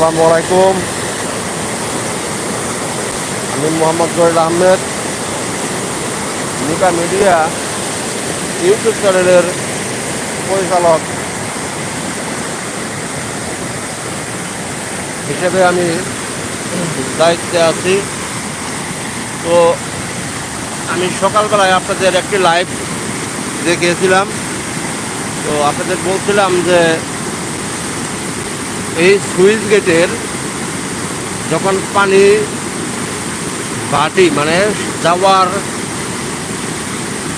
আসসালামু আলাইকুম। আমি মোহাম্মদ জহির আহমেদ, নিকা মিডিয়া, ইউটিউব চ্যানেলের পরিচালক। হিসেবে আমি দায়িত্বে আছি। তো আমি সকালবেলায় আপনাদের একটি লাইভ দেখিয়েছিলাম। তো আপনাদের বলছিলাম যে এই সুইচ গেটের যখন পানি ভাটি মানে যাওয়ার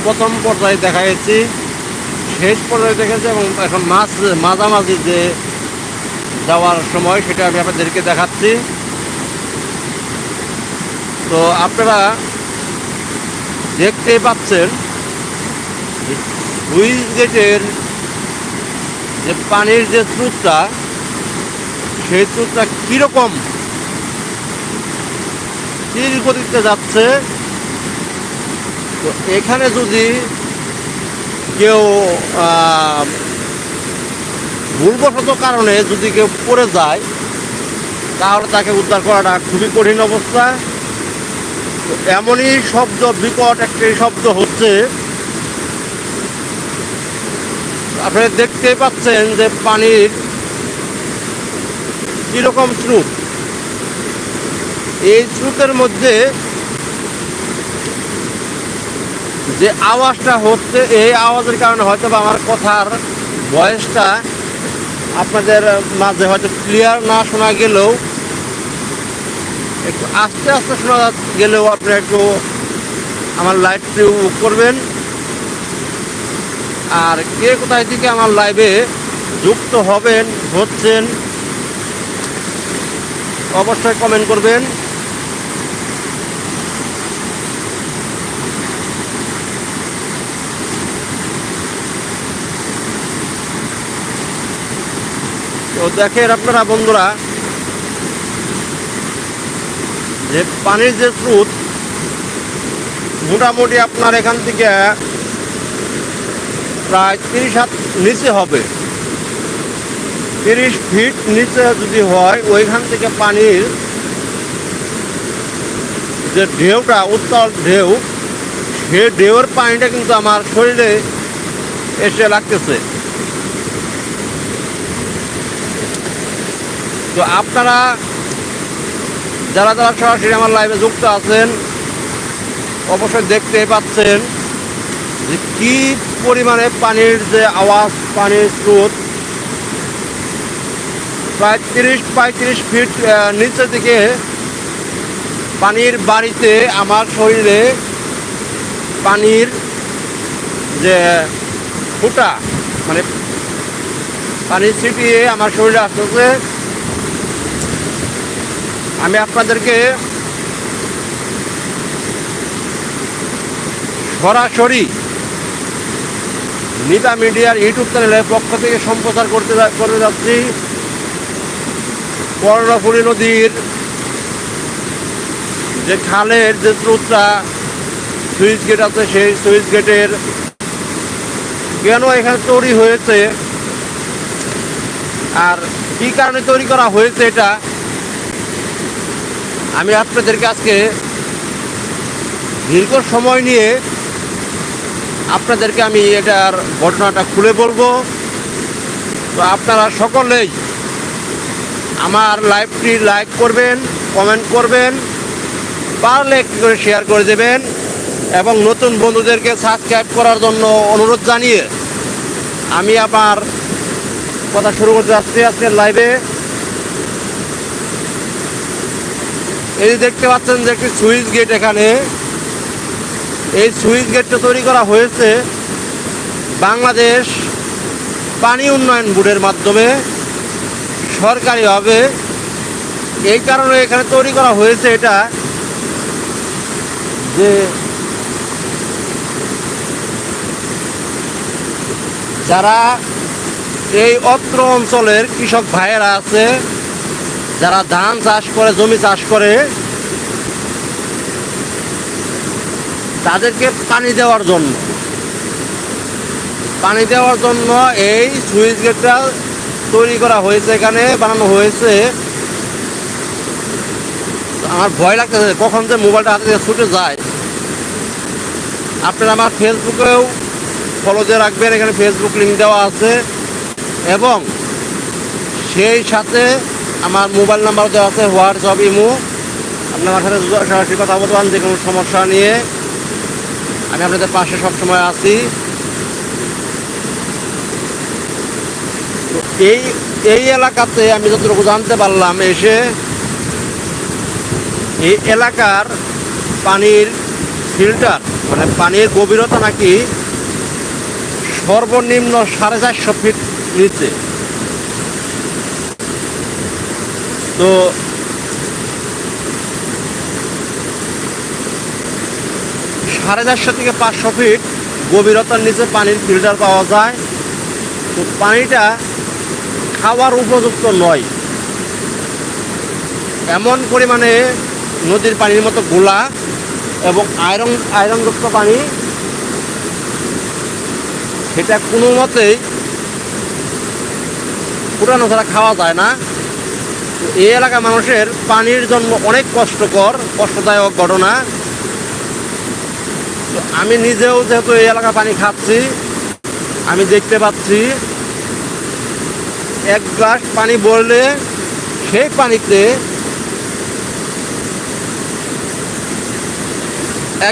প্রথম পর্যায়ে দেখা গেছি শেষ পর্যায়ে দেখেছি এবং এখন মাছ, মাঝামাঝি যে যাওয়ার সময় সেটা আমি আপনাদেরকে দেখাচ্ছি। তো আপনারা দেখতেই পাচ্ছেন সুইচ গেটের যে পানির যে স্রোতটা সেই স্রোতটা কীরকম? তীর গতিতে যাচ্ছে? তো এখানে যদি কেউ ভুলবশত কারণে যদি কেউ পড়ে যায়, তাহলে তাকে উদ্ধার করাটা খুবই কঠিন অবস্থা। তো এমনই শব্দ, বিকট একটি শব্দ হচ্ছে। আপনারা দেখতেই পাচ্ছেন যে পানির কীরকম স্রোত। এই স্রোতের মধ্যে যে আওয়াজটা হচ্ছে, এই আওয়াজের কারণে হয়তো বা আমার কথার ভয়েসটা আপনাদের মাঝে হয়তো ক্লিয়ার না শোনা গেলেও, একটু আস্তে আস্তে শোনা গেলেও আপনারা একটু আমার লাইভটি করবেন। আর কে কোথায় থেকে আমার লাইভে যুক্ত হবেন, হচ্ছেন অবশ্যই কমেন্ট করবেন। তো দেখেন আপনারা বন্ধুরা, যে পানির যে স্রোত, মোটামুটি আপনার এখান থেকে প্রায় তিরিশ হাত নিচে হবে। তিরিশ ফিট নিচে যদি হয়, ওইখান থেকে পানির যে ঢেউটা, উত্তল ঢেউ, সে ঢেউয়ের পানিটা কিন্তু আমার শরীরে এসে লাগতেছে। তো আপনারা যারা যারা সরাসরি আমার লাইভে যুক্ত আছেন, অবশ্যই দেখতে পাচ্ছেন যে কি পরিমাণে পানির যে আওয়াজ, পানির স্রোত প্রায় তিরিশ পঁয়ত্রিশ ফিট নিচে থেকে পানির বাড়িতে আমার শরীরে পানির যে ফুটা মানে পানি ছিটিয়ে আমার শরীরে আসতেছে। আমি আপনাদেরকে সরাসরি নিতা মিডিয়ার ইউটিউব চ্যানেলের পক্ষ থেকে সম্প্রচার করতে করে যাচ্ছি। কর্ণফুলী নদীর যে খালের যে স্রোতটা, সুইচ গেট আছে সেই সুইচ গেটের কেন এখানে তৈরি হয়েছে আর কী কারণে তৈরি করা হয়েছে এটা, আমি আপনাদেরকে আজকে দীর্ঘ সময় নিয়ে আপনাদেরকে আমি এটার ঘটনাটা খুলে বলব। তো আপনারা সকলেই আমার লাইভটি লাইক করবেন কমেন্ট করবেন, পারলে একটু করে শেয়ার করে দেবেন এবং নতুন বন্ধুদেরকে সাবস্ক্রাইব করার জন্য অনুরোধ জানিয়ে আমি আমার কথা শুরু করতে যাচ্ছি আজকের লাইভে এই দেখতে পাচ্ছেন যে একটি সুইচ গেট এখানে। এই সুইচ গেটটা তৈরি করা হয়েছে বাংলাদেশ পানি উন্নয়ন বোর্ডের মাধ্যমে। সরকারিভাবে এই কারণে এখানে তৈরি করা হয়েছে এটা যে যারা এই অত্র অঞ্চলের কৃষক ভাইয়েরা আছে, যারা ধান চাষ করে, জমি চাষ করে, তাদেরকে পানি দেওয়ার জন্য। পানি দেওয়ার জন্য এই সুইচ গেটটা তৈরি করা হয়েছে, এখানে বানানো হয়েছে। আমার ভয় লাগতেছে কখন যে মোবাইলটা হাতে ছুটে যায়। আপনারা আমার ফেসবুকেও ফলো দিয়ে রাখবেন, এখানে ফেসবুক লিঙ্ক দেওয়া আছে। এবং সেই সাথে আমার মোবাইল নাম্বার দেওয়া আছে হোয়াটসঅ্যাপ ইমো আপনার আমার সাথে সরাসরি কথা বলতে পারেন, যে কোনো সমস্যা নিয়ে। আমি আপনাদের পাশে সবসময় আছি। এই এই এলাকাতে আমি যতটুকু জানতে পারলাম, এসে এই এলাকার পানির ফিল্টার মানে পানির গভীরতা নাকি সর্বনিম্ন সাড়ে চারশো ফিট নিচে। তো সাড়ে চারশো থেকে পাঁচশো ফিট গভীরতার নিচে পানির ফিল্টার পাওয়া যায়। তো পানিটা খাওয়ার উপযুক্ত নয় এমন পরিমাণে নদীর পানির মতো গোলা এবং আয়রন আয়রনযুক্ত পানি সেটা কোনো মতেই ফুটানো ছাড়া খাওয়া যায় না। এই এলাকার মানুষের পানির জন্ম অনেক কষ্টকর, কষ্টদায়ক ঘটনা। আমি নিজেও যেহেতু এই এলাকা পানি খাচ্ছি, আমি দেখতে পাচ্ছি এক গ্লাস পানি বললে, সেই পানিতে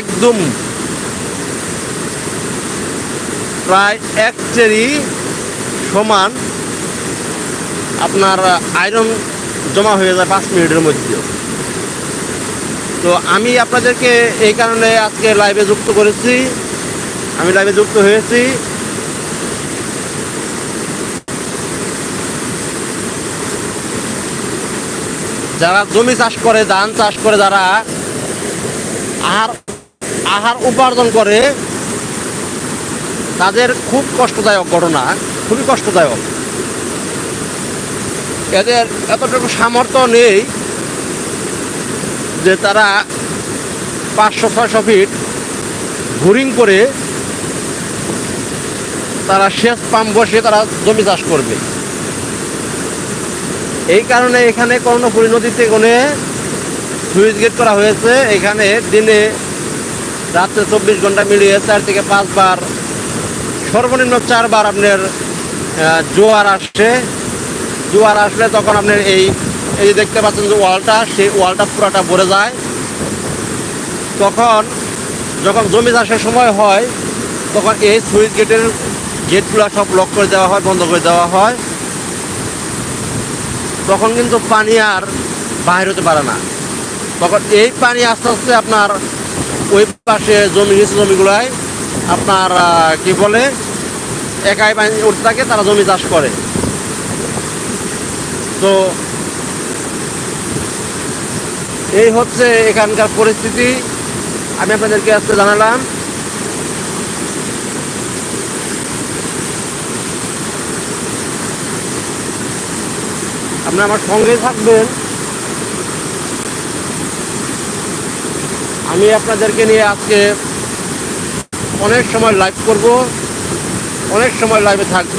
একদম প্রায় এক চেরি সমান আপনার আয়রন জমা হয়ে যায় পাঁচ মিনিটের মধ্যে। তো আমি আপনাদেরকে এই কারণে আজকে লাইভে যুক্ত করেছি। আমি লাইভে যুক্ত হয়েছি। যারা জমি চাষ করে, ধান চাষ করে, যারা আহার আহার উপার্জন করে, তাদের খুব কষ্টদায়ক ঘটনা, খুবই কষ্টদায়ক। এদের এতটুকু সামর্থ্য নেই যে তারা পাঁচশো, ছয়শো ফিট বোরিং করে তারা সেচ পাম্প বসিয়ে তারা জমি চাষ করবে। এই কারণে এখানে কর্ণপুরী নদীতে কোনে সুইচ গেট করা হয়েছে। এখানে দিনে রাত্রে চব্বিশ ঘণ্টা মিলিয়ে চার থেকে পাঁচবার সর্বনিম্ন চারবার আপনার জোয়ার আসছে জোয়ার আসলে তখন আপনার এই এই যে দেখতে পাচ্ছেন যে ওয়ালটা, সেই ওয়ালটা পুরাটা ভরে যায়। তখন যখন জমি চাষের সময় হয়, তখন এই সুইচ গেটের গেটগুলো সব লক করে দেওয়া হয়, বন্ধ করে দেওয়া হয়। তখন কিন্তু পানি আর বাইর হতে পারে না। তখন এই পানি আস্তে আস্তে আপনার ওই পাশে জমি, নিচু জমিগুলায় আপনার কি বলে, একাই পানি উঠতে থাকে, তারা জমি চাষ করে। তো এই হচ্ছে এখানকার পরিস্থিতি। আমি আপনাদেরকে আজকে জানালাম আপনি আমার সঙ্গেই থাকবেন। আমি আপনাদেরকে নিয়ে আজকে অনেক সময় লাইভ করব, অনেক সময় লাইভে থাকব।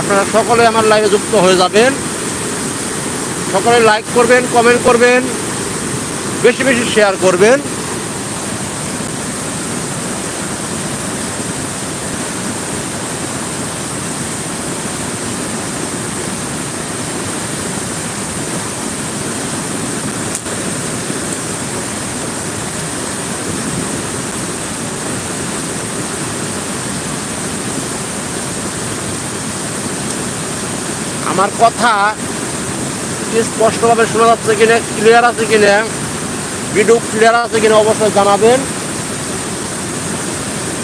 আপনারা সকলে আমার লাইভে যুক্ত হয়ে যাবেন। সকলে লাইক করবেন কমেন্ট করবেন, বেশি বেশি শেয়ার করবেন। আমার কথা স্পষ্টভাবে শোনা যাচ্ছে কিনা ক্লিয়ার আছে কিনা ভিডিও ক্লিয়ার আছে কিনা অবশ্যই জানাবেন।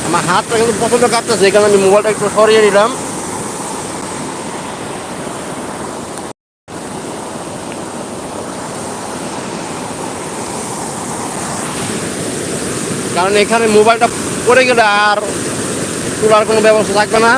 আমার হাতটা কিন্তু প্রচণ্ড কাঁপতেছে এখানে আমি মোবাইলটা একটু সরিয়ে নিলাম। কারণ এখানে মোবাইলটা পড়ে গেলে আর তোলার কোনো ব্যবস্থা থাকবে না।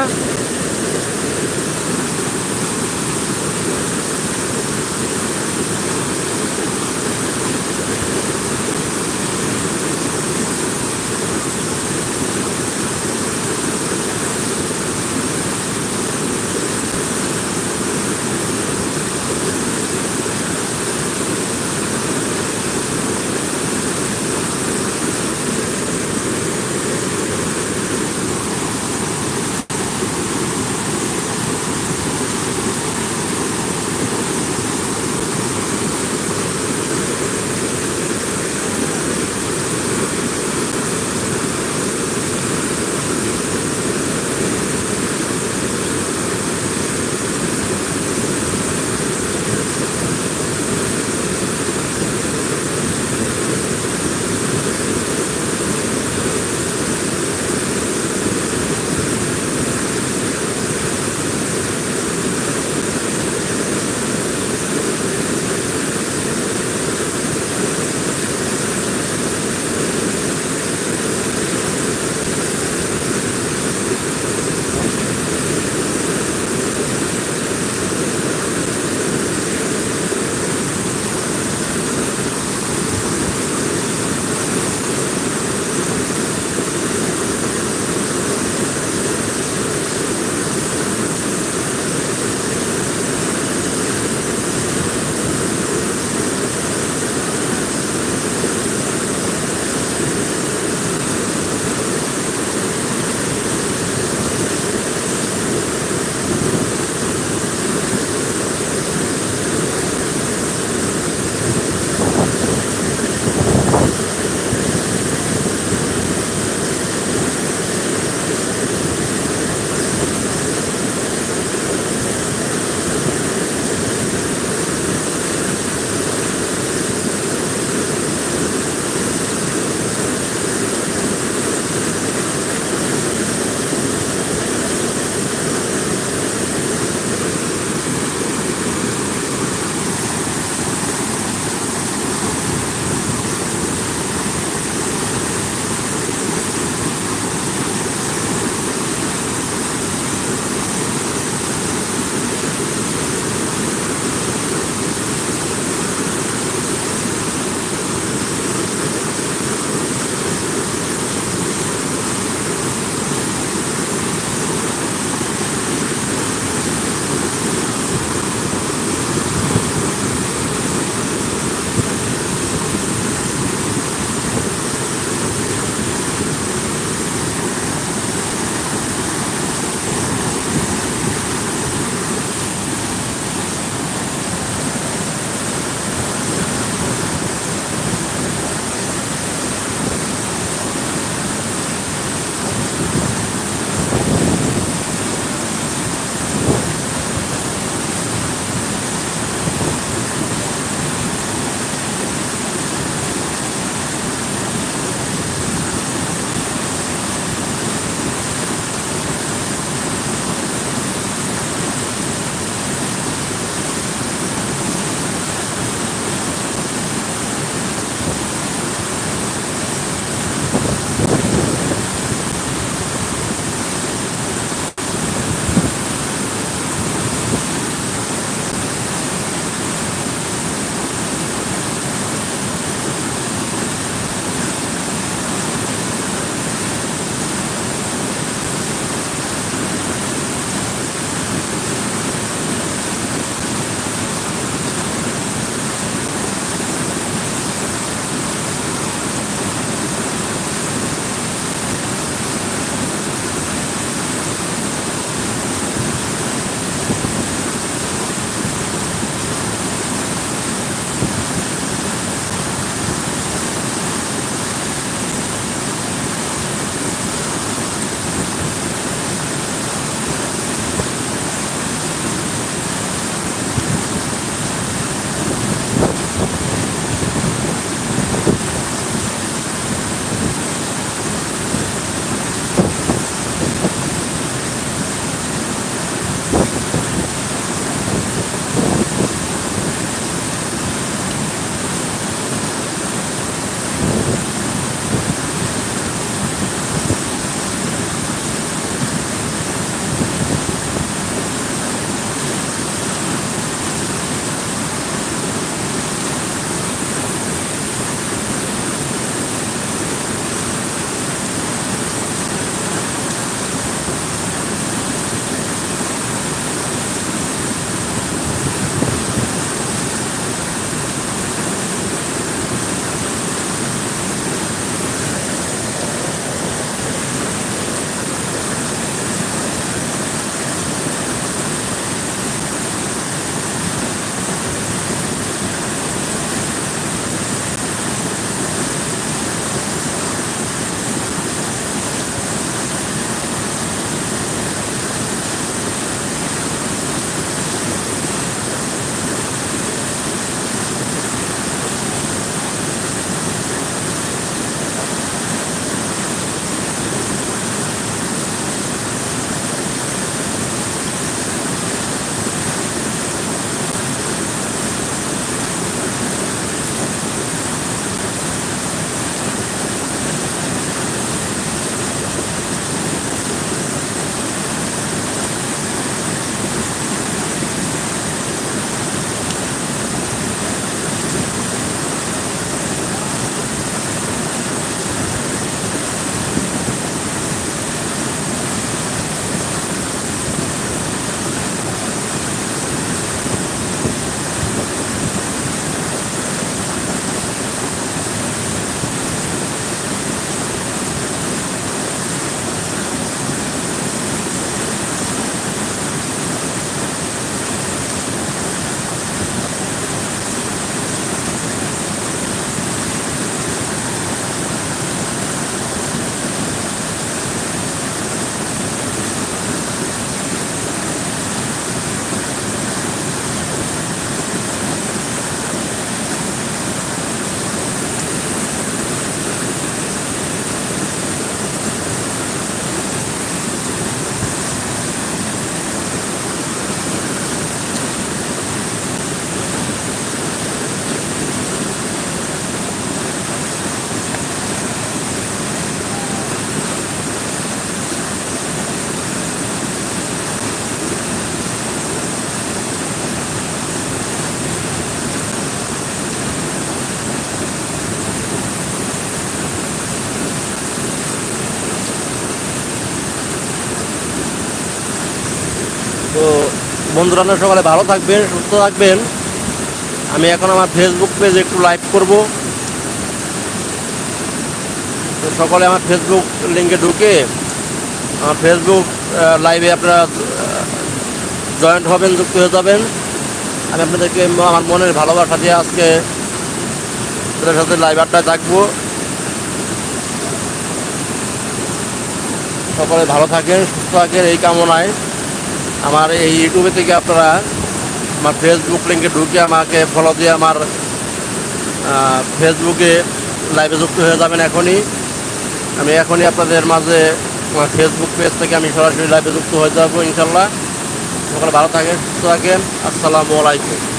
বন্ধুরা সকালে ভালো থাকবেন, সুস্থ থাকবেন। আমি এখন আমার ফেসবুক পেজে একটু লাইভ করব। তো সকলে আমার ফেসবুক লিঙ্কে ঢুকে, আমার ফেসবুক লাইভে আপনারা জয়েন্ট হবেন, যুক্ত হয়ে যাবেন। আমি আপনাদেরকে আমার মনের ভালোবাসা দিয়ে আজকে আপনাদের সাথে লাইভ আড্ডায় থাকব। সকলে ভালো থাকেন, সুস্থ থাকেন, এই কামনায়। আমার এই ইউটিউবে থেকে আপনারা আমার ফেসবুক লিঙ্কে ঢুকে আমাকে ফলো দিয়ে আমার ফেসবুকে লাইভে যুক্ত হয়ে যাবেন এখনই। আমি এখনই আপনাদের মাঝে আমার ফেসবুক পেজ থেকে আমি সরাসরি লাইভে যুক্ত হয়ে যাব ইনশাল্লাহ সকালে ভালো থাকেন, সুস্থ থাকেন। আসসালামু আলাইকুম।